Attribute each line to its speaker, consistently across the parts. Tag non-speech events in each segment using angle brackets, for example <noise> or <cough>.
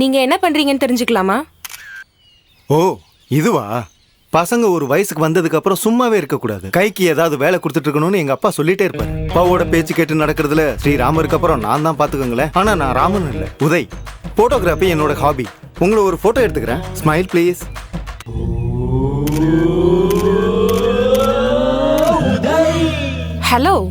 Speaker 1: Hello mister நீங்க என்ன பண்றீங்கன்னு தெரிஞ்சுக்கலாமா?
Speaker 2: ஓ இதுவா? பசங்க ஒரு வயசுக்கு வந்ததுக்கு அப்புறம் சும்மாவே இருக்கக்கூடாது. கைக்கு ஏதாவது வேலை கொடுத்துட்டு இருக்கணும்னு எங்க அப்பா சொல்லிட்டே இருப்பாரு. அப்பாவோட பேச்சு கேட்டு நடக்கிறதுல ஸ்ரீராமருக்கு அப்புறம் நான் தான் பாத்துக்கோங்களேன். ஆனா நான் ராமன் இல்ல. உதய் போட்டோகிராஃபி என்னோட ஹாபி உங்களை ஒரு போட்டோ எடுத்துக்கிறேன். ஸ்மைல் ப்ளீஸ்
Speaker 1: ஹலோ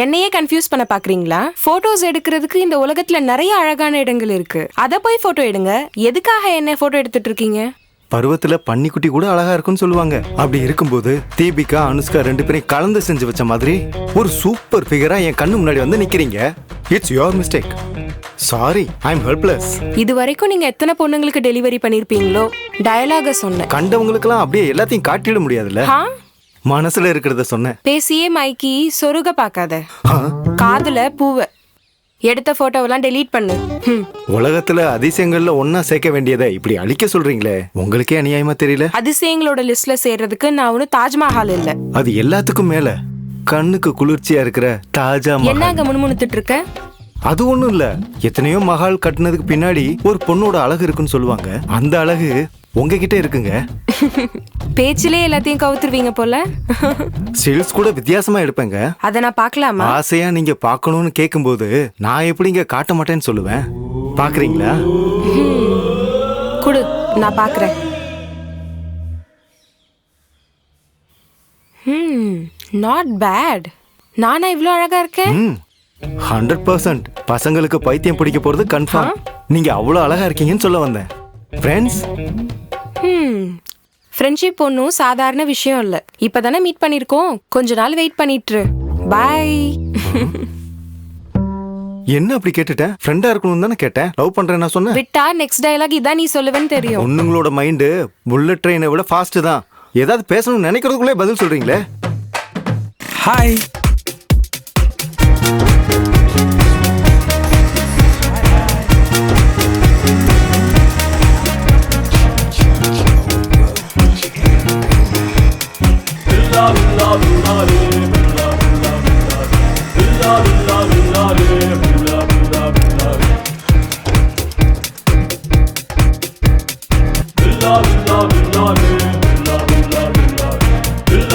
Speaker 1: என்னையே கன்ஃபியூஸ் பண்ண பாக்குறீங்களா? போட்டோஸ் எடுக்கிறதுக்கு இந்த உலகத்துல நிறைய அழகான இடங்கள் இருக்கு. அத போய் போட்டோ எடுங்க. எதுக்காக என்ன போட்டோ எடுத்துட்டு இருக்கீங்க?
Speaker 2: பருவத்துல பன்னிக்குட்டி கூட அழகா இருக்கும்னு சொல்லுவாங்க. அப்படி இருக்கும்போது தீபிகா அனுஷ்கா ரெண்டு பேரையும் கலந்து செஞ்சு வச்ச மாதிரி ஒரு சூப்பர் ஃபிகரா என் கண்ணு முன்னாடி வந்து நிக்கிறீங்க. It's your mistake sorry I am helpless
Speaker 1: இது வரைக்கும் நீங்க எத்தனை பொண்ணுங்களுக்கு டெலிவரி பண்ணிருப்பீங்களோ? டயலாக சொன்னேன்.
Speaker 2: கண்டவங்களுக்கெல்லாம் அப்படியே எல்லாத்தையும் காட்டிட முடியாதுல்ல? மனசுல இருக்கிறத சொன்னேன்
Speaker 1: பேசியே மைக்கி சொருக பார்க்காத.
Speaker 2: ஆ,
Speaker 1: காதுல பூவ. எடுத்த போட்டோவெல்லாம் டெலீட் பண்ணு. ஹம்.
Speaker 2: உலகத்துல அதிசயங்கள்ல ஒன்னா சேர்க்க வேண்டியதை இப்படி அழிக்க சொல்றீங்களே? உங்களுக்கே அநியாயமா தெரியல?
Speaker 1: அதிசயங்களோட லிஸ்ட்ல சேர்றதுக்கு நான் ஒன்னும் தாஜ்மஹால் இல்ல.
Speaker 2: அது எல்லாத்துக்கும் மேல கண்ணுக்கு குளிர்ச்சியா இருக்கிற தாஜா மஹால்.
Speaker 1: என்ன அங்க முணுமுணுத்துட்டு இருக்க?
Speaker 2: அது ஒண்ணும் இல்ல. எத்தனையோ மகால் கட்டுனதுக்கு பின்னாடி ஒரு பொண்ணோட அழகு இருக்குன்னு சொல்லுவாங்க. அந்த அழகு உங்ககிட்ட இருக்குங்க. <laughs>
Speaker 1: பேச்சிலே எல்லாத்தையும் கவுத்துருவீங்க போல. <laughs>
Speaker 2: ஸ்டில்ஸ் கூட வித்தியாசமா எடுப்பேங்க.
Speaker 1: அத நான் பார்க்கலாமா?
Speaker 2: ஆசையா நீங்க பார்க்கணும்னு கேட்கும்போது நான் எப்படிங்க காட்ட மாட்டேன்னு சொல்லுவேன். பாக்குறீங்களா? <laughs>
Speaker 1: குடு நான் பார்க்கறேன் ம் நாட் பேட் நானா இவ்ளோ அழகா இருக்கேன்?
Speaker 2: ம் ஹண்ட்ரட் பர்சன்ட் பசங்களுக்கு பைத்தியம் பிடிக்க போறது கன்ஃபார்ம் நீங்க அவ்வளவு அழகா இருக்கீங்கன்னு சொல்ல வந்தேன். ஃப்ரெண்ட்ஸ்
Speaker 1: ஃப்ரெண்ட்ஷிப் ஒன்றும் சாதாரண விஷயம் இல்லை. இப்போதானே மீட் பண்ணியிருக்கோம் கொஞ்ச நாள் வெயிட் பண்ணிட்டு பாய் <laughs>
Speaker 2: என்ன அப்படி கேட்டுட்டேன் ஃப்ரெண்டா இருக்கணும்னு தானே கேட்டேன். லவ் பண்றேன் நான் சொன்னேன்.
Speaker 1: விட்டா நெக்ஸ்ட் டயலாக் இதான் நீ சொல்லுவேன்னு தெரியும்.
Speaker 2: பொண்ணுங்களோட மைண்டு புல்லட் ட்ரெயினை விட ஃபாஸ்ட் தான். ஏதாவது பேசணும்னு நினைக்கிறதுக்குள்ளே பதில் சொல்றீங்களே?
Speaker 3: ஹாய்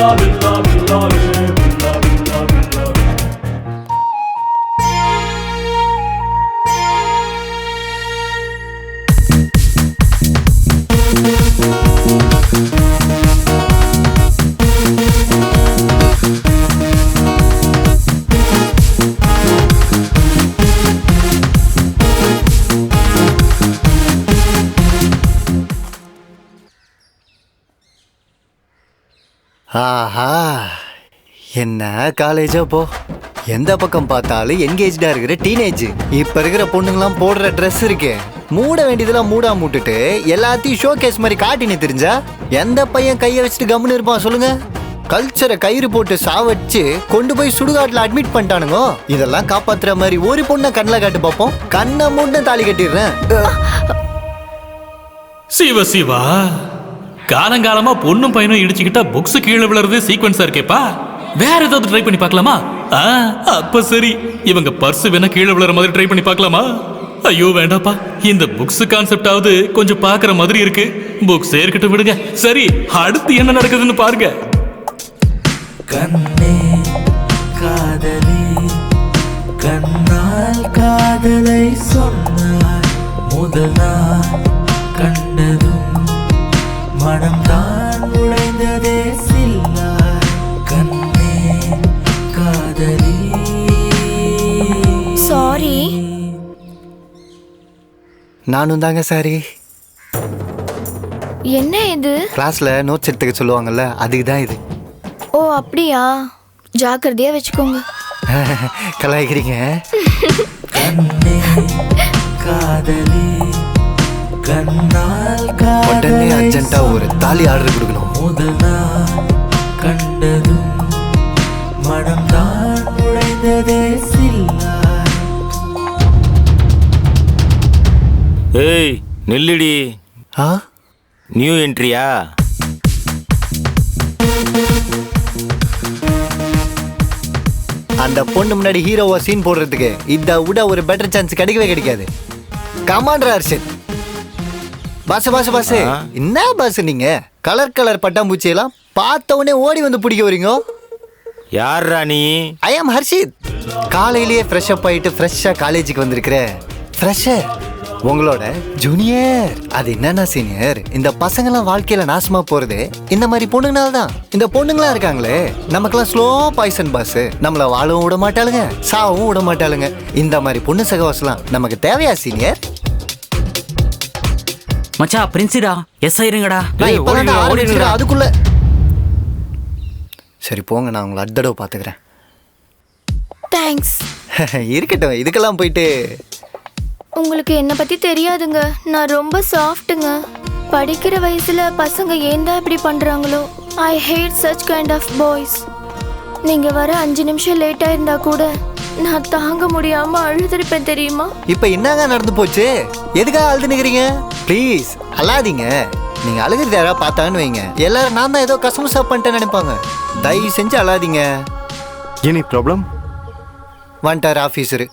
Speaker 3: lorry, love lorry
Speaker 4: ஆஹா என்ன காலேஜோ போ? எந்த பக்கம் பார்த்தாலும் என்கேஜ்டா இருக்கிற டீனேஜ் இப்ப இருக்கிற பொண்ணுங்களாம் போடுற ட்ரெஸ் இருக்கே. மூட வேண்டியதெல்லாம் மூடா மூட்டுட்டு எல்லாத்தையும் ஷோ கேஸ் மாதிரி காட்டினு தெரிஞ்சா எந்த பையன் கையை வச்சுட்டு கம்முன்னு இருப்பான் சொல்லுங்க? கல்ச்சரை கயிறு போட்டு சாவடிச்சு கொண்டு போய் சுடுகாட்டுல அட்மிட் பண்ணிட்டானுங்க. இதெல்லாம் காப்பாத்துற மாதிரி ஒரு பொண்ணை கண்ணில் காட்டு பார்ப்போம் கண்ணை மூட்டை தாலி கட்டிடுறேன்.
Speaker 3: சிவ சிவா. காலங்காலமா பொண்ணும் பையனும் இடிச்சுக்கிட்டா புக்ஸ் கீழே விழுறது சீக்வன்ஸா இருக்கேப்பா. வேற ஏதாவது ட்ரை பண்ணி பார்க்கலாமா? ஆ, அப்ப சரி. இவங்க பர்ஸ் வேணா கீழே விழுற மாதிரி ட்ரை பண்ணி பார்க்கலாமா? ஐயோ வேண்டாப்பா. இந்த புக்ஸ் கான்செப்டாவது கொஞ்சம் பார்க்குற மாதிரி இருக்கு. புக்ஸ் இருக்கட்டும் விடுங்க. சரி அடுத்து என்ன நடக்குதுன்னு பாருங்க.
Speaker 5: கண்ணே காதலி. கண்ணால் காதலை சொன்னாய். முதலா நாள் கண்டதும் மனம்தான் உடைந்ததே கண்ணே காதலி.
Speaker 6: சாரி
Speaker 4: நானும் தாங்க சாரி.
Speaker 6: என்ன இது?
Speaker 4: கிளாஸ்ல நோட்ஸ் எடுத்துக்க சொல்லுவாங்கல்ல அதுக்கு தான் இது.
Speaker 6: ஓ அப்படியா? ஜாக்கிரதையா வச்சுக்கோங்க. <laughs>
Speaker 4: கலாய்க்கிறீங்க. <laughs>
Speaker 5: கண்ணே காதலி. கண்ணால்
Speaker 4: தாலி ஆர்டர் கொடுக்கணும்.
Speaker 5: முதல் கண்டதும் மனம்தான் உடைந்ததே சில்லாய்
Speaker 7: ஏய் நில்லுடி.
Speaker 4: ஆ?
Speaker 7: நியூ என்ட்ரியா
Speaker 4: அந்த பொண்ணு முன்னாடி ஹீரோவா சீன் போடுறதுக்கு இதை விட ஒரு பெட்டர் சான்ஸ் கிடைக்கவே கிடைக்காது. Commander Arshith boss boss boss என்ன பாஸ் நீங்க? கலர் கலர் பட்டாம்பூச்சி எல்லாம் பார்த்த உடனே ஓடி வந்து பிடிக்க வரீங்க.
Speaker 7: யார்ரா நீ?
Speaker 4: ஐ ஆம் ஹர்ஷித் காலையிலேயே ஃப்ரெஷ் அப் ஆயிட்டு ஃப்ரெஷ்ஷா காலேஜுக்கு வந்திருக்கிற ஃப்ரெஷர் உங்களோட ஜூனியர் அது என்னன்னா சீனியர் இந்த பசங்கெல்லாம் வாழ்க்கையில நாசமா போறது இந்த மாதிரி பொண்ணுங்கனால தான். இந்த பொண்ணுங்களா இருக்காங்களே. நமக்கெல்லாம் ஸ்லோ பாய்சன் பாஸ் நம்மள வாழவும் விட மாட்டாளுங்க சாவும் விட மாட்டாளுங்க. இந்த மாதிரி பொண்ணு சகவாசலாம் நமக்கு தேவையா சீனியர்
Speaker 8: மச்சான் பிரின்சிடா எஸ் ஆயிருங்கடா.
Speaker 4: அதுக்குள்ள. சரி போங்க நான் உங்களை அடுத்த தடவை பாத்துக்கிறேன்
Speaker 6: தேங்க்ஸ் <laughs>
Speaker 4: இருக்கட்டும் இதுக்கெல்லாம் போயிட்டு.
Speaker 6: உங்களுக்கு என்னை பத்தி தெரியாதுங்க. நான் ரொம்ப சாஃப்ட்டுங்க படிக்கிற வயசுல பசங்க ஏன் தான் இப்படி பண்றாங்களோ? I hate such kind of boys நீங்க வர அஞ்சு நிமிஷம் லேட்டா இருந்தா கூட நான் தாங்க முடியாம அழுதுருப்பேன் தெரியுமா?
Speaker 4: இப்ப என்னங்க நடந்து போச்சு? எதுக்காக அழுது நிக்கிறீங்க ப்ளீஸ் அழாதீங்க. நீங்க அழுகிறது யாராவது பார்த்தான்னு வைங்க. எல்லாரும் நான் தான் ஏதோ கசமுசா பண்ணிட்டேன்னு நினைப்பாங்க. தயவு செஞ்சு அழாதீங்க.
Speaker 2: எனி ப்ராப்ளம்
Speaker 4: வந்துட்டார் ஆஃபீஸரு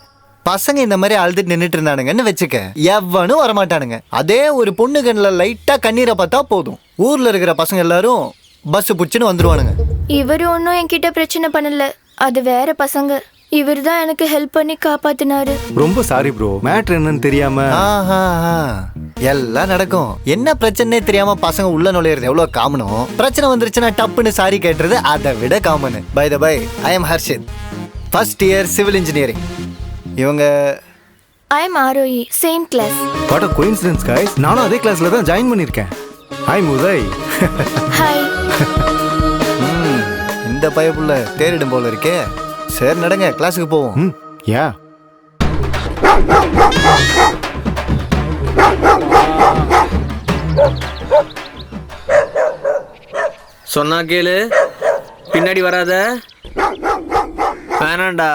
Speaker 4: பசங்க இந்த மாதிரி அழுதுட்டு நின்றுட்டு இருந்தானுங்கன்னு வச்சுக்க. எவனும் வரமாட்டானுங்க. அதே ஒரு பொண்ணு கண்ணில் லைட்டா கண்ணீரை பார்த்தா போதும். ஊர்ல இருக்கிற பசங்க எல்லாரும் பஸ் பிடிச்சின்னு வந்துருவானுங்க.
Speaker 6: இவர் ஒன்றும் என்கிட்ட பிரச்சனை பண்ணல. அது வேற பசங்க. இவர் தான் எனக்கு ஹெல்ப் பண்ணி காப்பாத்தினாரு.
Speaker 2: ரொம்ப சாரி ப்ரோ மேட்ரு என்னன்னு தெரியாம
Speaker 4: ஆஹா, ஆஹா. எல்லாம் நடக்கும். என்ன பிரச்சனையே தெரியாம பசங்க உள்ள நுழையிறது எவ்வளவு காமனோ பிரச்சனை வந்துருச்சுன்னா டப்புன்னு சாரி கேட்டுறது அதை விட common by the by I am Harshith first year civil engineering இவங்க
Speaker 6: I am Arohi same class
Speaker 2: what a coincidence guys நானும் அதே கிளாஸ்ல தான் ஜாயின் பண்ணியிருக்கேன். ஹாய் உதய்
Speaker 6: ஹாய்
Speaker 4: இந்த பயப்புள்ள தேரிடும் போல இருக்கே. சரி நடங்க கிளாஸுக்கு போவோம்.
Speaker 2: ம் யா.
Speaker 9: சொன்னா கேளு. பின்னாடி வராத. வேணாண்டா.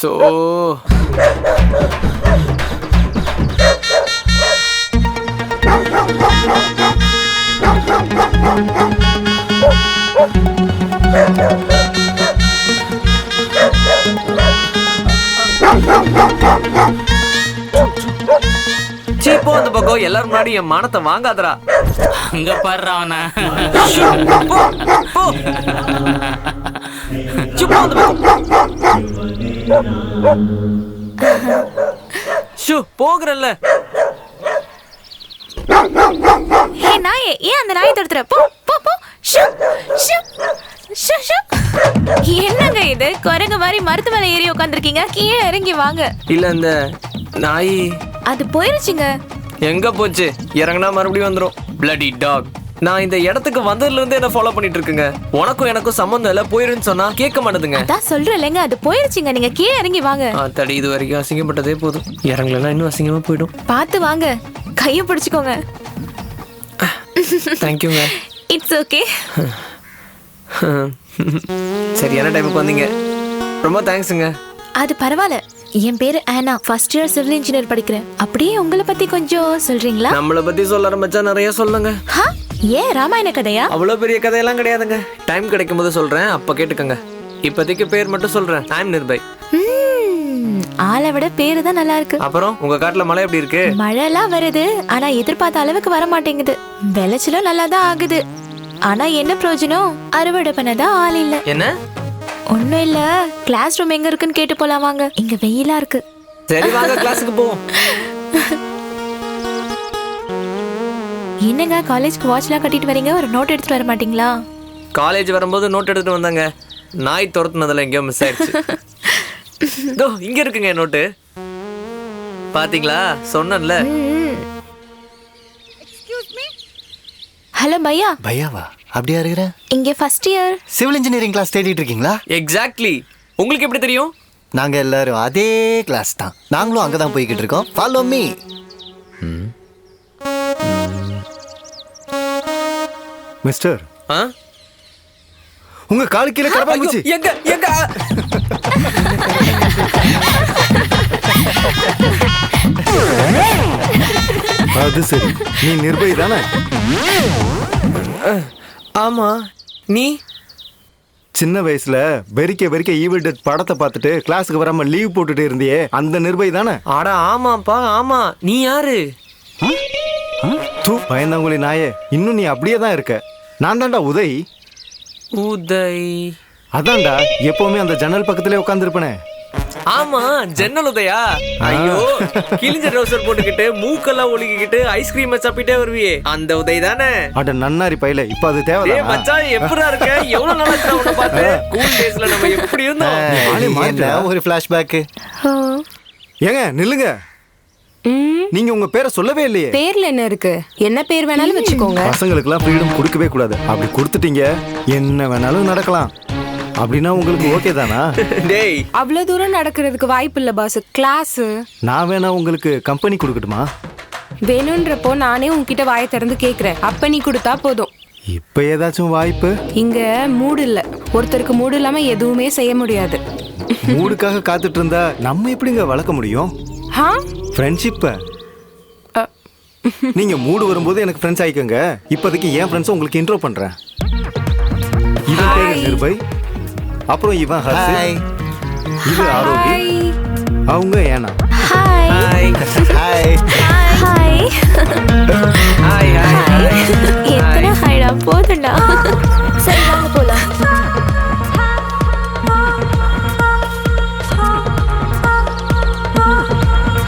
Speaker 9: சோ சீ. போ அந்த பக்கம் எல்லாரும் முன்னாடி என் மானத்தை வாங்காதடா.
Speaker 8: அங்க பாடுறா அவன.
Speaker 9: போ போ சீ, போ அந்த பக்கம் ஷூ போகிறல்ல.
Speaker 10: ஹே நாயே ஏன் அந்த நாயை தடுத்துற? போ போ போ. ஷு ஷு. என்னங்க இது? குரங்கு மாதிரி மருத்து மேல ஏறி உட்காந்துருக்கீங்க கீழே இறங்கி வாங்க.
Speaker 9: இல்ல இந்த நாய்.
Speaker 10: அது போயிருச்சுங்க.
Speaker 9: எங்க போச்சு? இறங்குனா மறுபடியும் வந்துரும். Bloody டாக் நான் இந்த இடத்துக்கு வந்ததுல இருந்து என்ன ஃபாலோ பண்ணிட்டு இருக்குங்க உனக்கும் எனக்கும் சம்மந்தம் இல்ல போயிருன்னு சொன்னா கேட்க மாட்டேதுங்க.
Speaker 10: அதான் சொல்றேன்லங்க அது போயிருச்சுங்க. நீங்க கீழே இறங்கி வாங்க.
Speaker 9: தடி இது வரைக்கும் அசிங்கப்பட்டதே போதும். இறங்கலன்னா இன்னும் அசிங்கமா போயிடும்.
Speaker 10: பார்த்து வாங்க. கையை பிடிச்சுக்கோங்க.
Speaker 9: தேங்க்யூங்க
Speaker 10: இட்ஸ் ஓகே <laughs>
Speaker 9: சரியான டைமுக்கு வந்தீங்க. ரொம்ப தேங்க்ஸுங்க
Speaker 10: அது பரவாயில்ல. என் பேரு ஆனா. ஃபர்ஸ்ட் இயர் சிவில் இன்ஜினியர் படிக்கிறேன். அப்படியே உங்களை பத்தி கொஞ்சம் சொல்றீங்களா?
Speaker 9: நம்மளை பத்தி சொல்ல ஆரம்பிச்சா நிறைய சொல்லுங்க.
Speaker 10: ஹா? ஏன் ராமாயண கதையா?
Speaker 9: அவ்வளோ பெரிய கதையெல்லாம் கிடையாதுங்க. டைம் கிடைக்கும் போது சொல்றேன் அப்ப கேட்டுக்கோங்க. இப்போதைக்கு பேர் மட்டும் சொல்றேன். ஐம் நிர்பய்
Speaker 10: ஆளை விட பேரு தான் நல்லா இருக்கு.
Speaker 9: அப்புறம் உங்க காட்டுல மழை எப்படி இருக்கு?
Speaker 10: மழைலாம் வருது ஆனா எதிர்பார்த்த அளவுக்கு வர மாட்டேங்குது விளைச்சலும் நல்லா தான் ஆகுது. ஆனா என்ன பிரயோஜனம்? அறுவடை பண்ணதான் ஆள் இல்ல.
Speaker 9: என்ன?
Speaker 10: ஒண்ணும் இல்ல. கிளாஸ் ரூம் எங்க இருக்குன்னு கேட்டு போலாம் வாங்க. இங்க வெயிலா இருக்கு.
Speaker 9: சரி வாங்க கிளாஸுக்கு போவோம்.
Speaker 10: என்னங்க காலேஜ்க்கு வாட்ச்லாம் கட்டிட்டு வரீங்க? ஒரு நோட் எடுத்துட்டு வர மாட்டீங்களா?
Speaker 9: காலேஜ் வரும்போது நோட் எடுத்துட்டு வந்தாங்க. நாய் துரத்துனதுல எங்கேயோ மிஸ் ஆயிடுச்சு. இதோ இங்க இருக்குங்க நோட்டு பாத்தீங்களா? சொன்னேன்ல.
Speaker 10: ஹலோ பையா.
Speaker 4: பையாவா? அப்படியா இருக்கிற?
Speaker 10: இங்க first year
Speaker 4: civil engineering class தேடிட்டு இருக்கீங்களா?
Speaker 9: எக்ஸாக்ட்லி உங்களுக்கு எப்படி தெரியும்?
Speaker 4: நாங்க எல்லாரும் அதே கிளாஸ் தான். நாங்களும் அங்கதான் போய்கிட்டு இருக்கோம். Follow me.
Speaker 2: மிஸ்டர்
Speaker 9: ஆ?
Speaker 2: உங்க காலு கீழே
Speaker 9: ஐயோ,
Speaker 2: கரப்பாம்பூச்சி
Speaker 9: எங்க எங்க? <laughs>
Speaker 2: அது சரி. நீ நிர்பய் தானே?
Speaker 9: ஆமா. நீ?
Speaker 2: சின்ன வயசுல வெறிக்க வெறிக்க ஈவில் டெட் படத்தை பார்த்துட்டு கிளாஸுக்கு வராம லீவ் போட்டுட்டு இருந்தியே. அந்த நிர்பை தானே?
Speaker 9: அட ஆமாப்பா ஆமா. நீ யாரு?
Speaker 2: தூ பயந்தவங்களி நாயே. இன்னும் நீ அப்படியே தான் இருக்க. நான் தான்டா உதய்.
Speaker 9: உதய்.
Speaker 2: அதான்டா எப்பவுமே அந்த ஜன்னல் பக்கத்திலே உட்காந்துருப்பனே
Speaker 9: ஆமா ஜன்னல் உதயா. ஐயோ கிழிஞ்ச ட்ரௌசர் போட்டுக்கிட்டு மூக்கெல்லாம் ஒழுகிக்கிட்டு ஐஸ்கிரீம் சாப்பிட்டே வருவியே. அந்த உதய் தானே?
Speaker 2: அட நன்னாரி பையில இப்ப அது தேவைதான்
Speaker 9: மச்சான் எப்படா இருக்க? எவ்வளவு நாளா இருக்கா உன்னை பார்த்து? கூல் டேஸ்ல நம்ம எப்படி இருந்தோம்.
Speaker 4: ஒரு ஃபிளாஷ்பேக்கு
Speaker 2: ஏங்க நில்லுங்க. நீங்க உங்க பேரை சொல்லவே இல்லையே.
Speaker 1: பேர்ல என்ன இருக்கு? என்ன பேர் வேணாலும் வச்சுக்கோங்க.
Speaker 2: பசங்களுக்குலாம் ஃப்ரீடம் கொடுக்கவே கூடாது. அப்படி கொடுத்துட்டீங்க என்ன வேணாலும் நடக்கலாம். அப்படின்னா உங்களுக்கு ஓகே தானா?
Speaker 9: டேய்.
Speaker 1: அவ்வளவு தூரம் நடக்கிறதுக்கு வாய்ப்பு இல்ல பாஸ் கிளாஸ்
Speaker 2: நான் வேணா உங்களுக்கு கம்பெனி கொடுக்கட்டுமா?
Speaker 1: வேணுன்றப்போ நானே உன்கிட்ட வாயை திறந்து கேக்குறேன். அப்ப நீ கொடுத்தா போதும்.
Speaker 2: இப்ப ஏதாச்சும் வாய்ப்பு?
Speaker 1: இங்க மூடு இல்ல. ஒருத்தருக்கு மூடு இல்லாம எதுவுமே செய்ய முடியாது.
Speaker 2: மூடுக்காக காத்துட்டு இருந்தா நம்ம எப்படிங்க வளர்க்க முடியும்?
Speaker 1: ஹா?
Speaker 2: ஃப்ரெண்ட்ஷிப்ப நீங்க மூடு வரும்போது எனக்கு ஃப்ரெண்ட்ஸ் ஆயிக்கோங்க. இப்போதைக்கு என் ஃப்ரெண்ட்ஸ் உங்களுக்கு இன்ட்ரோ பண்றேன். இவன் பேரு நிர்பய். அப்புறம் இவன் ஹர்ஷ். இது ஆரோகி. அவங்க Ena.
Speaker 6: Hi
Speaker 9: hi
Speaker 4: hi
Speaker 6: hi hi hi எத்தனை ஹாய்டா போதும்டா சரி வாங்க.